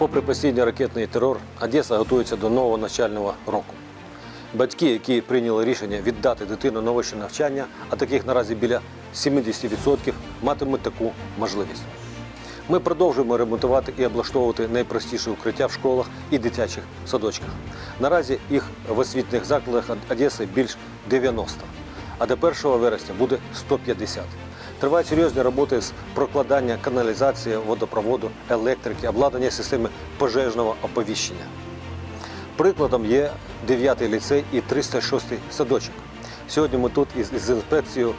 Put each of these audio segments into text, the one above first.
Попри постійний ракетний терор, Одеса готується до нового навчального року. Батьки, які прийняли рішення віддати дитину на очне навчання, а таких наразі біля 70%, матимуть таку можливість. Ми продовжуємо ремонтувати і облаштовувати найпростіші укриття в школах і дитячих садочках. Наразі їх в освітніх закладах Одеси більш 90, а до 1 вересня буде 150. Тривають серйозні роботи з прокладання каналізації, водопроводу, електрики, обладнання системи пожежного оповіщення. Прикладом є 9-й ліцей і 306-й садочок. Сьогодні ми тут із, інспекцією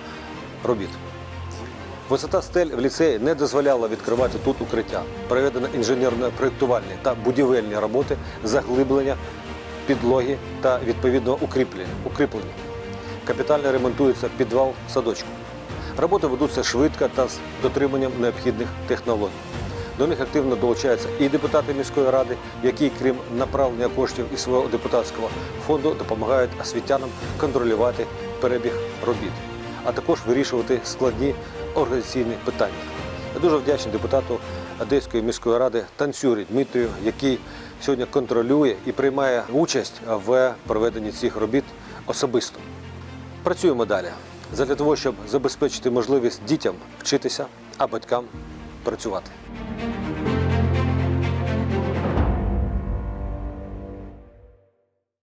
робіт. Висота стель в ліцеї не дозволяла відкривати тут укриття. Проведено інженерно-проєктувальні та будівельні роботи, заглиблення підлоги та відповідного укріплення. Капітально ремонтується підвал садочку. Роботи ведуться швидко та з дотриманням необхідних технологій. До них активно долучаються і депутати міської ради, які, крім направлення коштів із свого депутатського фонду, допомагають освітянам контролювати перебіг робіт, а також вирішувати складні організаційні питання. Я дуже вдячний депутату Одеської міської ради Танцюрі Дмитрію, який сьогодні контролює і приймає участь в проведенні цих робіт особисто. Працюємо далі для того, щоб забезпечити можливість дітям вчитися, а батькам працювати.